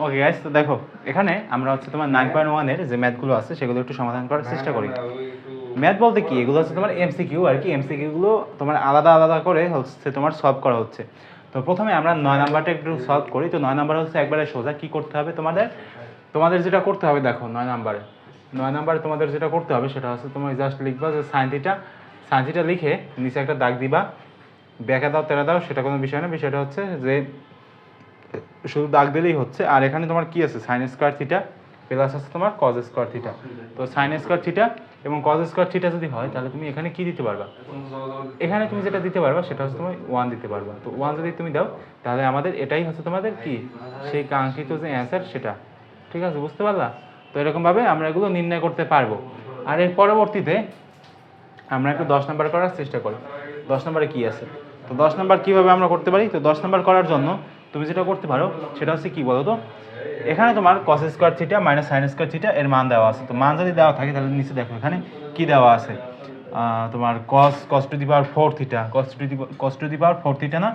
Okay guys তো দেখো এখানে আমরা হচ্ছে তোমার নাইন পয়েন্ট ওয়ানের যে ম্যাথগুলো আছে সেগুলো একটু সমাধান করার চেষ্টা করি। ম্যাথ বলতে কি? এগুলো হচ্ছে তোমার এমসিকিউ আর কি। এমসিকিউ গুলো তোমার আলাদা আলাদা করে হচ্ছে তোমার সলভ করা হচ্ছে। তো প্রথমে আমরা নয় নাম্বারটা একটু সলভ করি। তো নয় নাম্বার হচ্ছে একবারে সোজা কি করতে হবে তোমাদের? তোমাদের যেটা করতে হবে দেখো নয় নাম্বারে। নয় নাম্বারে তোমাদের যেটা করতে হবে সেটা হচ্ছে তোমার জাস্ট লিখবা যে সাইন থিটা সাইন থিটা লিখে নিচে একটা দাগ দিবা। ব্যাকা দাও তেরা দাও সেটা কোনো বিষয় না। বিষয়টা হচ্ছে যে শুধু দাগ দিলেই হচ্ছে। আর এখানে তোমার কি আছে? সাইন স্কোয়ার থিটা প্লাস আছে তোমার কজ স্কোয়ার থিটা তো সাইন স্কোয়ার থিটা এবং কজ স্কোয়ার থিটা যদি হয়, তাহলে তুমি এখানে কি দিতে পারবা? এখানে তুমি যেটা দিতে পারবা, সেটা হচ্ছে তুমি ওয়ান দিতে পারবা। তো ওয়ান যদি তুমি দাও, তাহলে আমাদের এটাই হচ্ছে তোমাদের কি? সেই কাঙ্ক্ষিত যে অ্যান্সার সেটা। ঠিক আছে, বুঝতে পারলা? তো এরকমভাবে আমরা এগুলো নির্ণয় করতে পারব। আর এর পরবর্তীতে আমরা একটু দশ নাম্বার করার চেষ্টা করি। দশ নম্বরে কি আছে? তো দশ নাম্বার কীভাবে আমরা করতে পারি? তো দশ নাম্বার করার জন্য তুমি যেটা করতে পারো, সেটা হচ্ছে কি বলো তো এখানে তোমার cos square theta minus sine square theta এর মান দেওয়া আছে। তো মান যদি দেওয়া থাকে, তাহলে নিচে দেখো এখানে কি দেওয়া আছে? তোমার cos cos to the power four theta cos to the cos to the power four theta না?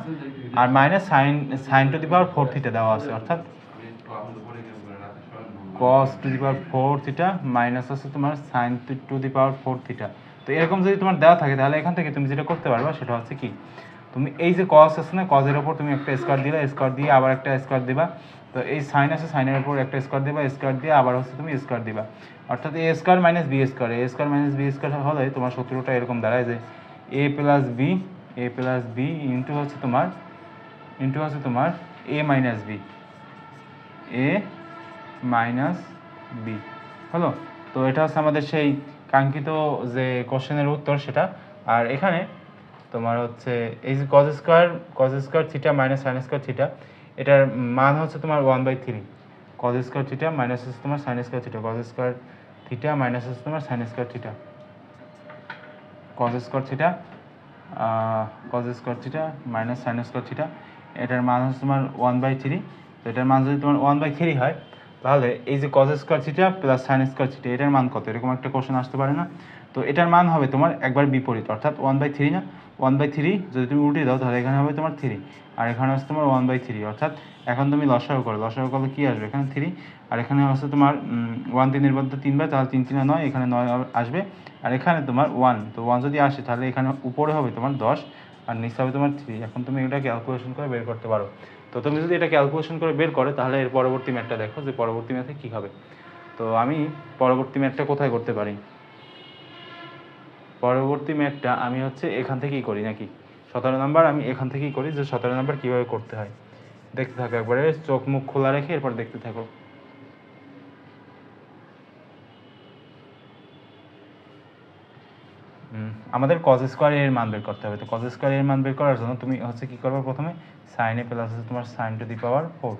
আর minus sine sine to the power four theta দেওয়া আছে, অর্থাৎ cos to the power four theta minus আছে তোমার sine to the power four theta তো এরকম যদি তোমার দেওয়া থাকে, তাহলে এখান থেকে তুমি যেটা করতে পারবা, সেটা হচ্ছে কি? তুমি এই যে কস আছে না কজের ওপর তুমি একটা স্কোয়ার দিলে স্কোয়ার দিয়ে আবার একটা স্কোয়ার দিবা। তো এই সাইন আছে সাইনের উপর একটা স্কোয়ার দিবা স্কোয়ার দিয়ে আবার হচ্ছে তুমি স্কোয়ার দিবা। অর্থাৎ A square minus B square A square minus B square হলে তোমার সূত্রটা এরকম দাঁড়ায় যে A plus B A plus B into হচ্ছে তোমার ইন্টু হচ্ছে তোমার A minus B A minus B হলো? তো এটা হচ্ছে আমাদের সেই কাঙ্ক্ষিত যে কোশ্চেনের উত্তর সেটা। আর এখানে তোমার হচ্ছে, এই যে cos square cos square theta minus sine square theta এটার মান হচ্ছে তোমার one by three cos square theta minus হচ্ছে তোমার sine square theta cos square theta minus হচ্ছে তোমার sine square theta cos square theta cos square theta minus sine square theta এটার মান হচ্ছে তোমার ওয়ান বাই থ্রি তো এটার মান যদি তোমার ওয়ান বাই থ্রি হয়, তাহলে এই যে cos square theta plus sine square theta এটার মান কত? এরকম একটা কোশ্চেন আসতে পারে না। তো এটার মান হবে তোমার একবার বিপরীত, অর্থাৎ ওয়ান বাই থ্রি না ওয়ান বাই থ্রি যদি তুমি উল্টে দাও, তাহলে এখানে হবে তোমার থ্রি আর এখানে হচ্ছে তোমার ওয়ান বাই থ্রি অর্থাৎ এখন তুমি লসাগু করো, লসাগু করলে কী আসবে? এখানে থ্রি আর এখানে হচ্ছে তোমার ওয়ান তিনের মধ্যে তিনবার তাহলে তিন তিনে নয়, এখানে নয় আসবে, আর এখানে তোমার ওয়ান তো ওয়ান যদি আসে, তাহলে এখানে উপরে হবে তোমার দশ, আর নিচে হবে তোমার থ্রি এখন তুমি এটা ক্যালকুলেশন করে বের করতে পারো। তো তুমি যদি এটা ক্যালকুলেশন করে বের করো, তাহলে এর পরবর্তী ম্যাথটা দেখো যে পরবর্তী ম্যাথে কী হবে। তো আমি পরবর্তী ম্যাথটা কোথায় করতে পারি? পরবর্তী ম্যাথটা আমি হচ্ছে এখান থেকেই করি নাকি? সতেরো নাম্বার আমি এখান থেকেই করি যে সতেরো নাম্বার কীভাবে করতে হয়। দেখতে থাকো একবারে, চোখ মুখ খোলা রেখে এরপর দেখতে থাকো। আমাদের কজ স্কোয়ার এর মান বের করতে হবে। তো কজ স্কোয়ার এর মান বের করার জন্য তুমি হচ্ছে কি করবে প্রথমে? সাইনে প্লাস হচ্ছে তোমার sine to the power four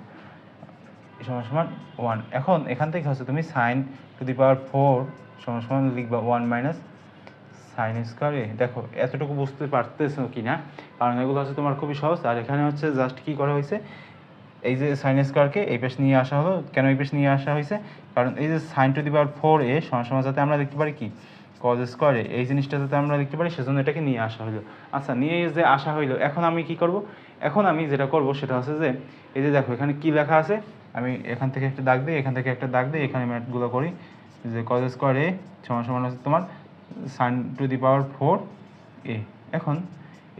সমান সমান ওয়ান এখন এখান থেকে হচ্ছে তুমি sine to the power four সমান সমান লিখবা ওয়ান মাইনাস সাইন স্কোয়ারে দেখো, এতটুকু বুঝতে পারতেছো কি না কারণ এগুলো হচ্ছে তোমার খুবই সহজ। আর এখানে হচ্ছে জাস্ট কি করা হয়েছে? এই যে সাইন স্কোয়ারকে এই পেশ নিয়ে আসা হলো। কেন এই পেশ নিয়ে আসা হয়েছে? কারণ এই যে sine to the power four A সমান যাতে আমরা দেখতে পারি কি? কজ স্কোয়ারে এই জিনিসটা যাতে আমরা দেখতে পারি, সেজন্য এটাকে নিয়ে আসা হলো। আচ্ছা নিয়ে যে আসা হইল, এখন আমি কি করব? এখন আমি যেটা করব, সেটা হচ্ছে যে, এই যে দেখো, এখানে কি লেখা আছে? আমি এখান থেকে একটা দাগ দিই, এখান থেকে একটা দাগ দিই, এখানে ম্যাথগুলো করি। যে কজ স্কোয়ারে সমান সমান হচ্ছে তোমার sine to the power four A. এখন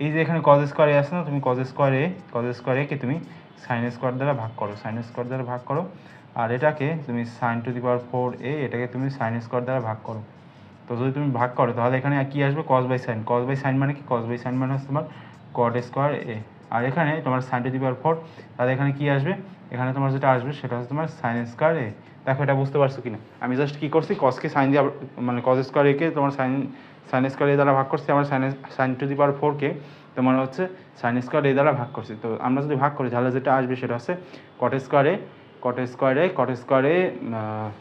এই যে এখানে কজ স্কোয়ারে আছে না, তুমি কজ স্কোয়ারে কজ স্কোয়ারে কে তুমি সাইন স্কোয়ার দ্বারা ভাগ করো সাইন স্কোয়ার দ্বারা ভাগ করো। আর এটাকে তুমি sine to the power four A, এটাকে তুমি সাইন স্কোয়ার দ্বারা ভাগ করো। তো যদি তুমি ভাগ করো, তাহলে এখানে কী আসবে? Cos by sine cos by sine মানে কি? কজ বাই সাইন মানে হচ্ছে তোমার কট স্কোয়ার এ। আর এখানে তোমার sine to the power four তাহলে এখানে কি আসবে? এখানে তোমার যেটা আসবে, সেটা হচ্ছে তোমার সাইন স্কোয়ার এ। দেখো, এটা বুঝতে পারছ কিনা? আমি জাস্ট কী করছি কজকে সাইন দিয়ে মানে কজ স্কোয়ার একে তোমার সাইন সাইন স্কোয়ার এ দ্বারা ভাগ করছি আমার sine sine to the power ফোরকে তোমার হচ্ছে সাইন স্কোয়ার এ দ্বারা ভাগ করছি। তো আমরা যদি ভাগ করি, তাহলে যেটা আসবে সেটা হচ্ছে কট স্কোয়ারে কট স্কোয়ারে কট স্কোয়ারে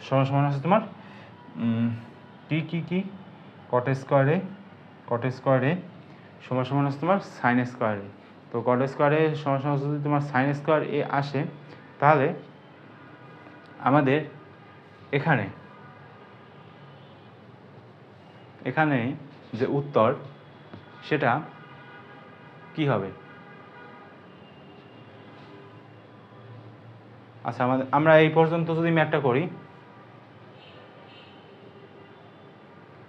সমান সমান হচ্ছে তোমার কি কি? কি কট স্কোয়ারে কট স্কোয়ারে সমান সমান হচ্ছে তোমার সাইন স্কোয়ারে তো কট স্কোয়ারে সমান সমান যদি তোমার সাইন স্কোয়ার এ আসে, তাহলে আমাদের এখানে। এখানে যে উত্তর, সেটা কি হবে? আচ্ছা আমাদের, আমরা এই পর্যন্ত যদি ম্যাথটা করি,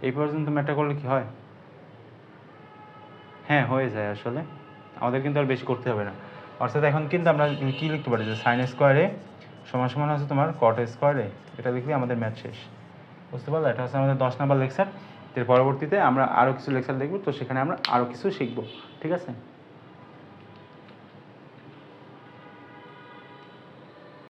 এই পর্যন্ত ম্যাথটা করলে কি হয়? হ্যাঁ হয়ে যায় আসলে। আমাদের কিন্তু আর বেশি করতে হবে না। অর্থাৎ এখন কিন্তু আমরা কি লিখতে পারি? যে সাইন স্কোয়ারে সমান সমান হচ্ছে তোমার কট স্কোয়ারে এটা লিখলে আমাদের ম্যাথ শেষ। বুঝতে পারল? এটা হচ্ছে আমাদের দশ নম্বর লেকচার এর পরবর্তীতে আমরা আরও কিছু লেকচার দেখব, তো সেখানে আমরা আরও কিছু শিখব। ঠিক আছে?